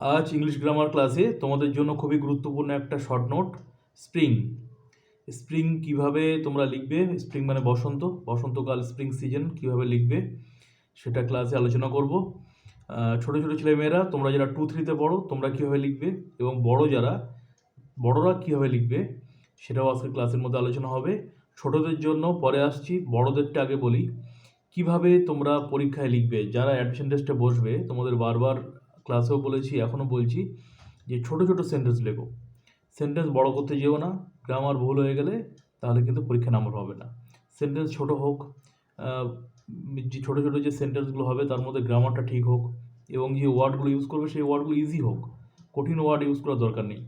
আজ English grammar ক্লাসে তোমাদের জন্য খুবই গুরুত্বপূর্ণ একটা শর্ট নোট স্প্রিং স্প্রিং কীভাবে তোমরা লিখবে? স্প্রিং মানে বসন্ত। বসন্তকাল স্প্রিং সিজন কীভাবে লিখবে? সেটা ক্লাসে আলোচনা করব। ছোট ছোট ছেলেমেয়েরা, তোমরা যারা টু থ্রিতে পড়ো, তোমরা কীভাবে লিখবে? এবং বড় যারা, বড়রা কীভাবে লিখবে? সেটাও আজকে ক্লাসের মধ্যে আলোচনা হবে। ছোটদের জন্য পরে আসছি, বড়দেরটা আগে বলি। কীভাবে তোমরা পরীক্ষায় লিখবে? যারা অ্যাডমিশন টেস্টে বসবে, তোমাদের বারবার ক্লাসেও বলেছি, এখনও বলছি যে ছোট ছোট সেন্টেন্স লেখো। সেন্টেন্স বড় করতে যেও না গ্রামার ভুল হয়ে গেলে তাহলে কিন্তু পরীক্ষা নাম্বার হবে না। সেন্টেন্স ছোট হোক যে ছোটো ছোটো যে সেন্টেন্সগুলো হবে তার মধ্যে গ্রামারটা ঠিক হোক এবং যে ওয়ার্ডগুলো ইউজ করবে সেই ওয়ার্ডগুলো ইজি হোক, কঠিন ওয়ার্ড ইউজ করার দরকার নেই।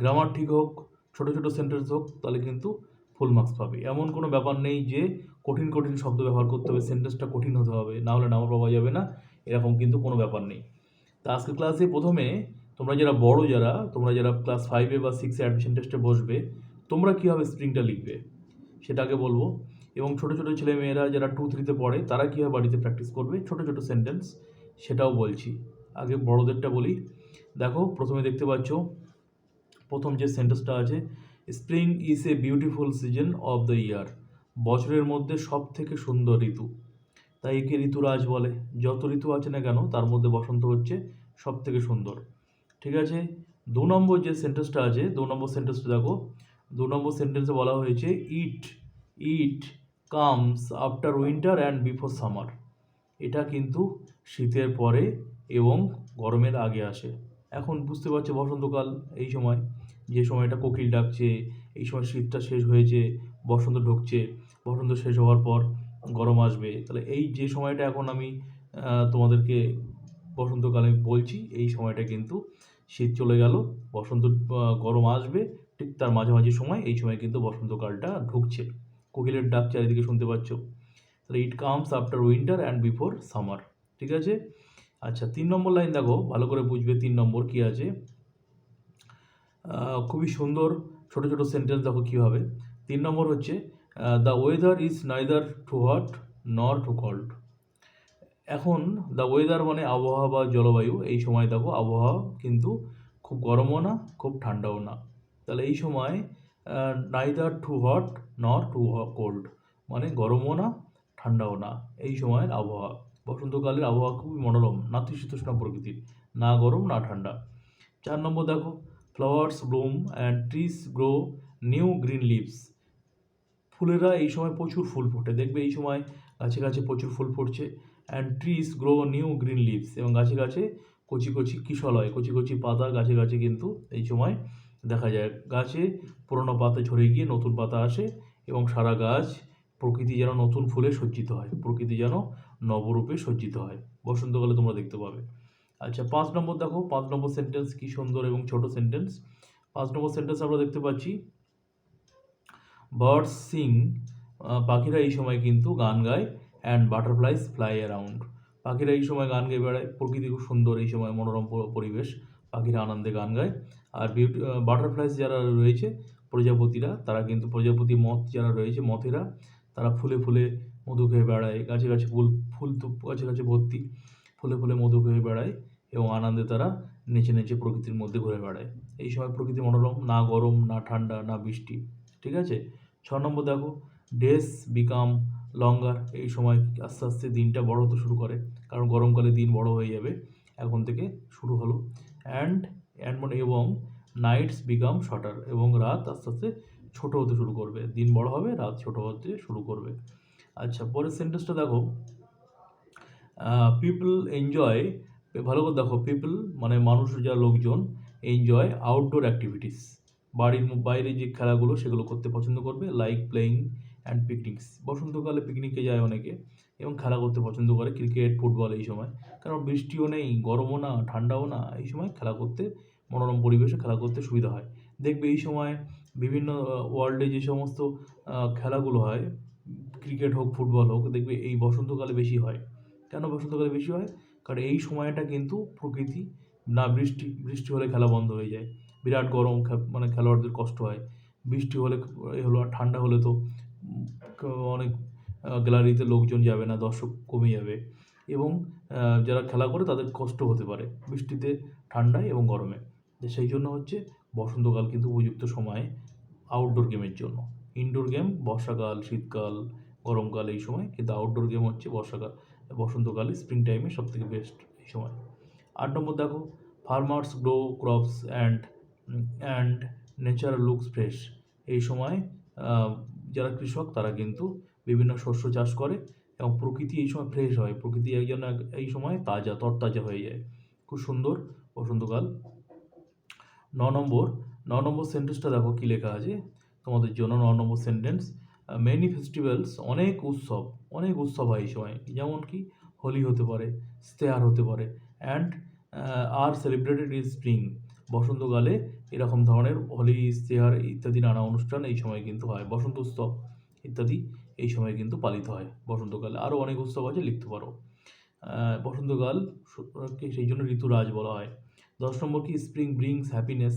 গ্রামার ঠিক হোক, ছোট ছোট সেন্টেন্স হোক, তাহলে কিন্তু ফুল মার্কস পাবে। এমন কোনো ব্যাপার নেই যে কঠিন কঠিন শব্দ ব্যবহার করতে হবে সেন্টেন্সটা কঠিন হতে হবে, না হলে নাম্বার পাওয়া যাবে না, এরকম কিন্তু কোনো ব্যাপার নেই। তা আজকে ক্লাসে প্রথমে তোমরা যারা বড় যারা, তোমরা যারা ক্লাস ফাইভে বা সিক্সে অ্যাডমিশন টেস্টে বসবে, তোমরা কীভাবে স্প্রিংটা লিখবে? সেটা আগে বলব। এবং ছোটো ছোটো ছেলে মেয়েরা যারা টু থ্রিতে পড়ে, তারা কীভাবে বাড়িতে প্র্যাকটিস করবে? ছোটো ছোটো সেন্টেন্স সেটাও বলছি। আগে বড়দেরটা বলি। দেখো, প্রথমে দেখতে পাচ্ছ, প্রথম যে সেন্টেন্সটা আছে spring is a beautiful season of the year বছরের মধ্যে সব থেকে সুন্দর ঋতু। তাই একে ঋতুরাজ বলে। যত ঋতু আছে না কেন, তার মধ্যে বসন্ত হচ্ছে সব থেকে সুন্দর। ঠিক আছে? দু নম্বর যে সেন্টেন্সটা আছে, দু নম্বর সেন্টেন্সটা দেখো। দু নম্বর সেন্টেন্সে বলা হয়েছে it it comes after winter and before summer এটা কিন্তু শীতের পরে এবং গরমের আগে আসে। এখন বুঝতে পারছ বসন্তকাল এই সময়, যে সময়টা কোকিল ডাকছে, এই সময় শীতটা শেষ হয়েছে, বসন্ত ঢুকছে, বসন্ত শেষ হওয়ার পর গরম আসবে। তাহলে এই যে সময়টা এখন আমি তোমাদেরকে বসন্তকালে বলছি, এই সময়টা কিন্তু শীত চলে গেল, বসন্ত গরম আসবে, ঠিক তার মাঝামাঝি সময় এই সময় কিন্তু বসন্তকালটা ঢুকছে। কোকিলের ডাক চারিদিকে শুনতে পাচ্ছ। তাহলে it comes after winter and before summer ঠিক আছে? আচ্ছা তিন নম্বর লাইন দেখো, ভালো করে বুঝবে তিন নম্বর কী আছে। খুবই সুন্দর, ছোট ছোট সেন্টেন্স দেখো কী হবে। তিন নম্বর হচ্ছে the weather is neither too hot nor too cold এখন দ্য ওয়েদার মানে আবহাওয়া বা জলবায়ু, এই সময় দেখো আবহাওয়া কিন্তু খুব গরমও না, খুব ঠান্ডাও না। তাহলে এই সময় neither too hot nor too cold মানে গরমও না, ঠান্ডাও না, এই সময়ের আবহাওয়া। বসন্তকালের আবহাওয়া খুবই মনোরম, নাতিশীতোষ্ণ প্রকৃতির, না গরম, না ঠান্ডা। চার নম্বর দেখো flowers bloom and trees grow new green leaves Phulera এই সময় প্রচুর ফুল ফোটে। দেখবে এই সময় গাছে গাছে প্রচুর ফুল ফুটছে। And trees grow new green leaves এবং গাছে গাছে কচি কচি কিশলয় কচি কচি পাতা গাছে গাছে কিন্তু এই সময় দেখা যায়। গাছে পুরনো পাতা ঝরে গিয়ে নতুন পাতা আসে এবং সারা গাছ প্রকৃতি যেন নতুন ফুলে সজ্জিত হয়। প্রকৃতি যেন নবরূপে সজ্জিত হয়। বসন্তকালে তোমরা দেখতে পাবে। আচ্ছা পাঁচ নম্বর দেখো। পাঁচ নম্বর সেন্টেন্স কি সুন্দর এবং ছোট সেন্টেন্স পাঁচ নম্বর সেন্টেন্স আমরা দেখতে পাচ্ছি বার্ডস সিং পাখিরা এই সময় কিন্তু গান গায় অ্যান্ড বাটারফ্লাইস ফ্লাই অ্যারাউন্ড পাখিরা এই সময় গান গেয়ে বেড়ায় প্রকৃতি খুব সুন্দর এই সময় মনোরম পরিবেশ, পাখিরা আনন্দে গান গায়। আর বিউটি বাটারফ্লাইজ যারা রয়েছে, প্রজাপতিরা, তারা কিন্তু প্রজাপতি মথ যারা রয়েছে, মথেরা, তারা ফুলে ফুলে মধু খেয়ে বেড়ায়, গাছে গাছে ফুল ফুল তো গাছে গাছে ভর্তি, ফুলে ফুলে মধু খেয়ে বেড়ায় এবং আনন্দে তারা নেচে নেচে প্রকৃতির মধ্যে ঘুরে বেড়ায়। এই সময় প্রকৃতি মনোরম, না গরম, না ঠান্ডা, না বৃষ্টি, ঠিক আছে? ছ নম্বর দেখো ডেস বিকাম লঙ্গার এই সময় আস্তে আস্তে দিনটা বড় হতে শুরু করে, কারণ গরমকালে দিন বড় হয়ে যাবে, এখন থেকে শুরু হলো। অ্যান্ড অ্যান্ড মানে এবং নাইটস বিকাম শর্টার এবং রাত আস্তে আস্তে ছোট হতে শুরু করবে, দিন বড় হবে, রাত ছোট হতে শুরু করবে। আচ্ছা পরের সেন্টেন্সটা দেখো পিপল এনজয় ভালো করে দেখো পিপল মানে মানুষ যা লোকজন এনজয় আউটডোর অ্যাক্টিভিটিস বাড়ির বাইরে যে খেলাগুলো সেগুলো করতে পছন্দ করবে লাইক প্লেয়িং অ্যান্ড পিকনিকস বসন্তকালে পিকনিকে যায় অনেকে এবং খেলা করতে পছন্দ করে ক্রিকেট ফুটবল এই সময়। কারণ বৃষ্টিও নেই, গরমও না, ঠান্ডাও না, এই সময় খেলা করতে, মনোরম পরিবেশে খেলা করতে সুবিধা হয়। দেখবে এই সময় বিভিন্ন ওয়ার্ল্ডে যে সমস্ত খেলাগুলো হয় ক্রিকেট হোক ফুটবল হোক, দেখবে এই বসন্তকালে বেশি হয়। কেন বসন্তকালে বেশি হয়? কারণ এই সময়টা কিন্তু প্রকৃতি, না বৃষ্টি বৃষ্টি হলে খেলা বন্ধ হয়ে যায়। বিরাট গরম মানে খেলোয়াড়দের কষ্ট হয়। বৃষ্টি হলে এ হলো আর ঠান্ডা হলে তো অনেক গ্যালারিতে লোকজন যাবে না, দর্শক কমে যাবে। এবং যারা খেলা করে তাদের কষ্ট হতে পারে বৃষ্টিতে, ঠান্ডায় এবং গরমে। সেই জন্য হচ্ছে বসন্তকাল কিন্তু উপযুক্ত সময় আউটডোর গেমের জন্য। ইনডোর গেম বর্ষাকাল, শীতকাল, গরমকাল এই সময় কিন্তু আউটডোর গেম হচ্ছে বর্ষাকাল, বসন্তকালে স্প্রিং টাইমে সব থেকে বেস্ট এই সময়। আট নম্বর দেখো farmers grow crops and and nature looks fresh এই সময় যারা কৃষক, তারা কিন্তু বিভিন্ন শস্য চাষ করে এবং প্রকৃতি এই সময় ফ্রেশ হয়। প্রকৃতি একজন এক- এই সময় তাজা, তরতাজা হয়ে যায়। খুব সুন্দর, বসন্তকাল। ন নম্বর ন নম্বর সেন্টেন্সটা দেখো কী লেখা আছে? তোমাদের জন্য ন নম্বর সেন্টেন্স মেনি ফেস্টিভ্যালস অনেক উৎসব অনেক উৎসব হয় এই সময়। যেমন কি? হোলি হতে পারে স্তেয়ার হতে পারে and are celebrated in spring বসন্তকালে এরকম ধরনের হোলি স্তেয়ার ইত্যাদি নানা অনুষ্ঠান এই সময় কিন্তু হয়। বসন্ত উৎসব ইত্যাদি এই সময় কিন্তু পালিত হয়। বসন্তকালে আরও অনেক উৎসব আছে, লিখতে পারো। বসন্তকাল সেই জন্য ঋতুরাজ বলা হয়। দশ নম্বর কি? Spring brings happiness.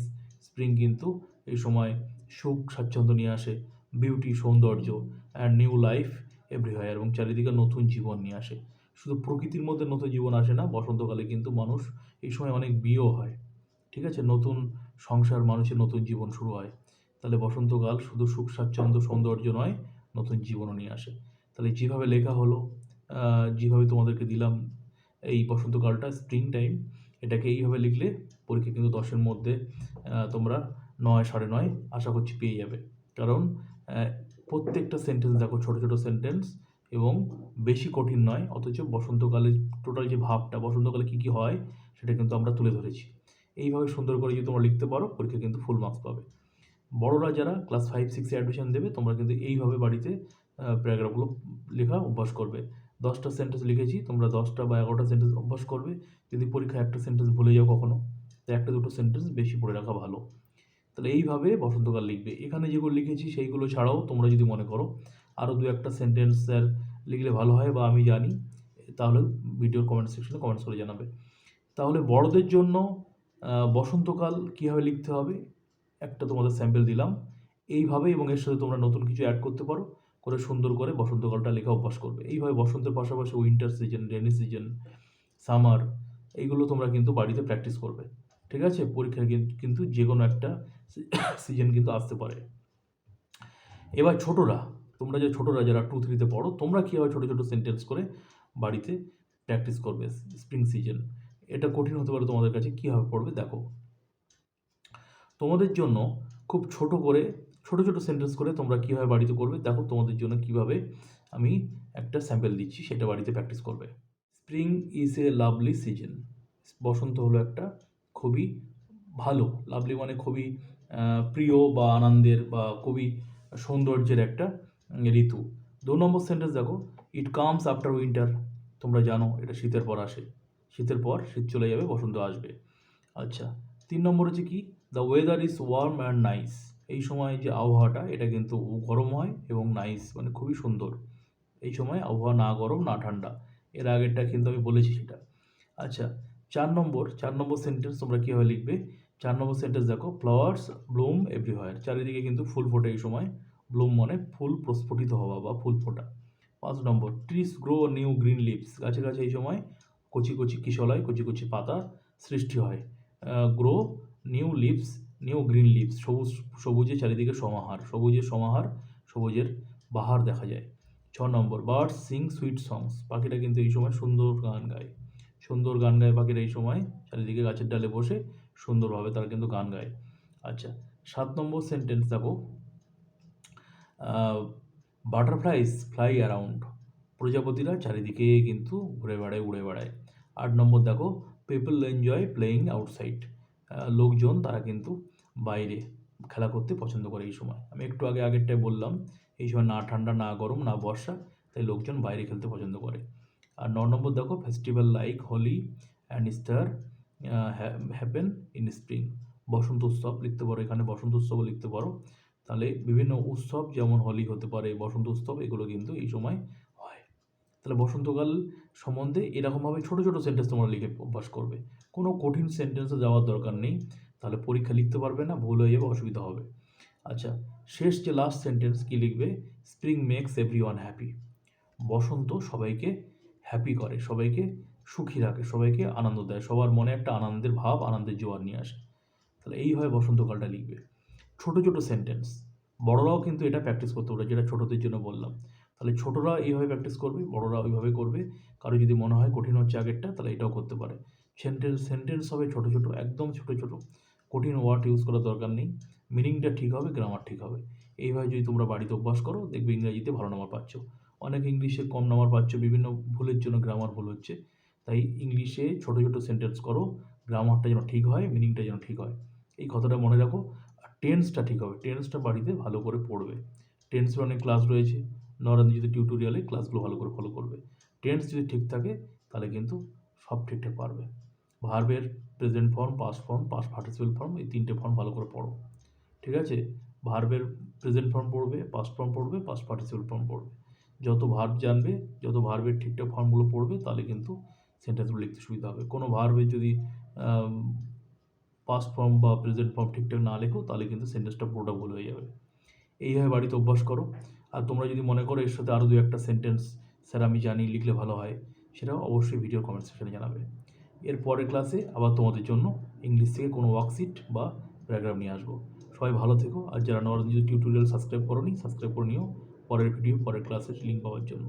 স্প্রিং কিন্তু এই সময় সুখ, স্বাচ্ছন্দ্য নিয়ে আসে, বিউটি, সৌন্দর্য অ্যান্ড নিউ লাইফ এভরিহার এবং চারিদিকে নতুন জীবন নিয়ে আসে। শুধু প্রকৃতির মধ্যে নতুন জীবন আসে না বসন্তকালে কিন্তু মানুষ এই সময় অনেক বিয়েও হয়। ঠিক আছে? নতুন সংসার, মানুষের নতুন জীবন শুরু হয়। তাহলে বসন্তকাল শুধু সুখ, স্বাচ্ছন্দ্য, সৌন্দর্য নয়, নতুন জীবনও নিয়ে আসে। তাহলে যেভাবে লেখা হলো যেভাবে তোমাদেরকে দিলাম এই বসন্তকালটা স্প্রিং টাইম এটাকে এইভাবে লিখলে পরীক্ষা কিন্তু দশের মধ্যে তোমরা নয়, সাড়ে নয় আশা করছি পেয়ে যাবে। কারণ প্রত্যেকটা সেন্টেন্স দেখো, ছোটো ছোটো সেন্টেন্স এবং বেশি কঠিন নয়, অথচ বসন্তকালে টোটাল যে ভাবটা, বসন্তকালে কী কী হয়, সেটা কিন্তু আমরা তুলে ধরেছি। এইভাবে সুন্দর করে যদি তোমরা লিখতে পারো, পরীক্ষা কিন্তু ফুল মার্কস পাবে। বড়রা যারা ক্লাস ফাইভ সিক্সে অ্যাডমিশন দেবে, তোমরা কিন্তু এইভাবে বাড়িতে প্যারাগ্রাফগুলো লেখা অভ্যাস করবে। দশটা সেন্টেন্স লিখেছি, তোমরা দশটা বা এগারোটা সেন্টেন্স অভ্যাস করবে। যদি পরীক্ষায় একটা সেন্টেন্স ভুলে যাও কখনো, তো একটা দুটো সেন্টেন্স বেশি পড়ে রাখা ভালো। তাহলে এইভাবে বসন্তকাল লিখবে। এখানে যেগুলো লিখেছি, সেইগুলো ছাড়াও তোমরা যদি মনে করো আরও দু একটা সেন্টেন্স স্যার লিখলে ভালো হয় বা আমি জানি, তাহলে ভিডিওর কমেন্ট সেকশনে কমেন্টস করে জানাবে। তাহলে বড়দের জন্য বসন্তকাল কীভাবে লিখতে হবে? একটা তোমাদের স্যাম্পেল দিলাম। এইভাবে এবং এর সাথে তোমরা নতুন কিছু অ্যাড করতে পারো। করে সুন্দর করে বসন্তকালটা লেখা অভ্যাস করবে। এইভাবে বসন্তের পাশাপাশি winter season rainy season summer এইগুলো তোমরা কিন্তু বাড়িতে প্র্যাকটিস করবে। ঠিক আছে? পরীক্ষা কিন্তু যে কোনো একটা সিজন কিন্তু আসতে পারে। এবার ছোটরা, তোমরা যে ছোটরা যারা টু থ্রিতে পড়ো, তোমরা কীভাবে ছোটো ছোটো সেন্টেন্স করে বাড়িতে প্র্যাকটিস করবে? স্প্রিং সিজন এটা কঠিন হতে পারে তোমাদের কাছে কীভাবে পড়বে দেখো। তোমাদের জন্য খুব ছোট করে, ছোট ছোট সেন্টেন্স করে তোমরা কীভাবে বাড়িতে করবে, দেখো তোমাদের জন্য কীভাবে আমি একটা স্যাম্পল দিচ্ছি, সেটা বাড়িতে প্র্যাকটিস করবে। Spring is a lovely season বসন্ত হলো একটা খুবই ভালো লাভলি মানে খুবই প্রিয় বা আনন্দের বা খুবই সৌন্দর্যের একটা ঋতু। দু নম্বর সেন্টেন্স দেখো ইট কামস আফটার উইন্টার তোমরা জানো, এটা শীতের পর আসে। শীতের পর শীত চলে যাবে, বসন্ত আসবে। আচ্ছা তিন নম্বর হচ্ছে কি? The weather is warm and nice এই সময় যে আবহাওয়াটা, এটা কিন্তু গরম হয় এবং নাইস মানে খুবই সুন্দর। এই সময় আবহাওয়া না গরম, না ঠান্ডা। এর আগেরটা কিন্তু আমি বলেছি সেটা। আচ্ছা চার নম্বর চার নম্বর সেন্টেন্স তোমরা কীভাবে লিখবে? চার নম্বর সেন্টেন্স দেখো ফ্লাওয়ার্স ব্লুম এভরিহোয়ার চারিদিকে কিন্তু ফুল ফোটে এই সময়। ব্লুম মানে ফুল প্রস্ফুটিত হওয়া বা ফুল ফোটা। পাঁচ number trees grow new green leaves গাছে গাছে এই সময় কচি কচি কিশলয়, কচি কচি পাতা সৃষ্টি হয়। Grow new leaves new green leaves সবুজ সবুজে চারিদিকে সমাহার, সবুজের সমাহার, সবুজের বাহার দেখা যায়। ছ number birds sing sweet songs পাখিটা কিন্তু এই সময় সুন্দর গান গায়। সুন্দর গান গায় পাখিরা এই সময়, চারিদিকে গাছের ডালে বসে সুন্দরভাবে তারা কিন্তু গান গায়। আচ্ছা সাত নম্বর সেন্টেন্স দেখো। বাটারফ্লাইস ফ্লাই অ্যারাউন্ড প্রজাপতিরা চারিদিকে কিন্তু ঘুরে বেড়ায়, উড়ে বেড়ায়। আট নম্বর দেখো পিপল এনজয় প্লেয়িং আউটসাইড লোকজন তারা কিন্তু বাইরে খেলা করতে পছন্দ করে এই সময়। আমি একটু আগে আগেরটাই বললাম, এই সময় না ঠান্ডা, না গরম, না বর্ষা, তাই লোকজন বাইরে খেলতে পছন্দ করে। আর ন নম্বর দেখো festival like Holi and Easter happen in spring বসন্ত উৎসব লিখতে পারো, এখানে বসন্ত উৎসবও লিখতে পারো। তাহলে বিভিন্ন উৎসব, যেমন হোলি হতে পারে, বসন্ত উৎসব, এগুলো কিন্তু এই সময় তাহলে বসন্তকাল সম্বন্ধে এরকমভাবে ছোটো ছোটো সেন্টেন্স তোমরা লিখে অভ্যাস করবে। কোনো কঠিন সেন্টেন্সে যাওয়ার দরকার নেই, তাহলে পরীক্ষা লিখতে পারবে না, ভুল হয়ে যাবে, অসুবিধা হবে। আচ্ছা শেষ যে লাস্ট সেন্টেন্স কি লিখবে? Spring makes everyone happy বসন্ত সবাইকে হ্যাপি করে, সবাইকে সুখী রাখে, সবাইকে আনন্দ দেয়, সবার মনে একটা আনন্দের ভাব, আনন্দের জোয়ার নিয়ে আসে। তাহলে এইভাবে বসন্তকালটা লিখবে। ছোট ছোট সেন্টেন্স বড়রাও কিন্তু এটা প্র্যাকটিস করতে পারে যেটা ছোটদের জন্য বললাম। তাহলে ছোটরা এইভাবে প্র্যাকটিস করবে, বড়রা ওইভাবে করবে। কারও যদি মনে হয় কঠিন হচ্ছে আগেরটা, তাহলে এটাও করতে পারে। সেন্টেন্স সেন্টেন্স হবে ছোট ছোট, একদম ছোট ছোট। কঠিন ওয়ার্ড ইউজ করার দরকার নেই। মিনিংটা ঠিক হবে গ্রামার ঠিক হবে। এইভাবে যদি তোমরা বাড়িতে অভ্যাস করো, দেখবে ইংরেজিতে ভালো নাম্বার পাচ্ছ। অনেক ইংলিশে কম নাম্বার পাচ্ছ, বিভিন্ন ভুলের জন্য গ্রামার ভুল হচ্ছে। তাই ইংলিশে ছোট ছোট সেন্টেন্স করো গ্রামারটা যেন ঠিক হয় মিনিংটা যেন ঠিক হয়। এই কথাটা মনে রাখো। আর টেন্সটা ঠিক হবে। টেন্সটা বাড়িতে ভালো করে পড়বে। টেন্সের অনেক ক্লাস রয়েছে। নরেন্দ্র টিউটোরিয়ালে ক্লাসগুলো ভালো করে ফলো করবে। টেন্স যদি ঠিক থাকে, তাহলে কিন্তু সব ঠিকঠাক পারবে। ভার্বের present form past form past participle form এই তিনটে ফর্ম ভালো করে পড়ো। ঠিক আছে? ভার্বের প্রেজেন্ট ফর্ম পড়বে পাস ফর্ম পড়বে পাস পার্টিসিপেল ফর্ম পড়বে। যত ভার্ব জানবে, যত ভার্বের ঠিকঠাক ফর্মগুলো পড়বে, তাহলে কিন্তু সেন্টেন্সগুলো লিখতে সুবিধা হবে। কোনো ভার্বের যদি পাস ফর্ম বা প্রেজেন্ট ফর্ম ঠিকঠাক না লেখো, তাহলে কিন্তু সেন্টেন্সটা পুরোটা ভুল হয়ে যাবে। এইভাবে বাড়িতে অভ্যাস করো। আর তোমরা যদি মনে করো এর সাথে আরও দু একটা সেন্টেন্স স্যার আমি জানি, লিখলে ভালো হয়, সেটাও অবশ্যই ভিডিও কমেন্ট সেকশনে জানাবে। এর পরের ক্লাসে আবার তোমাদের জন্য ইংলিশ থেকে কোনো ওয়ার্কশিট বা প্যারাগ্রাফ নিয়ে আসব। সবাই ভালো থেকো, আর যারা নরেন্দ্র টিউটোরিয়াল সাবস্ক্রাইব করোনি সাবস্ক্রাইব করে নিও। পরের ভিডিও পরের ক্লাসের লিঙ্ক পাওয়ার জন্য।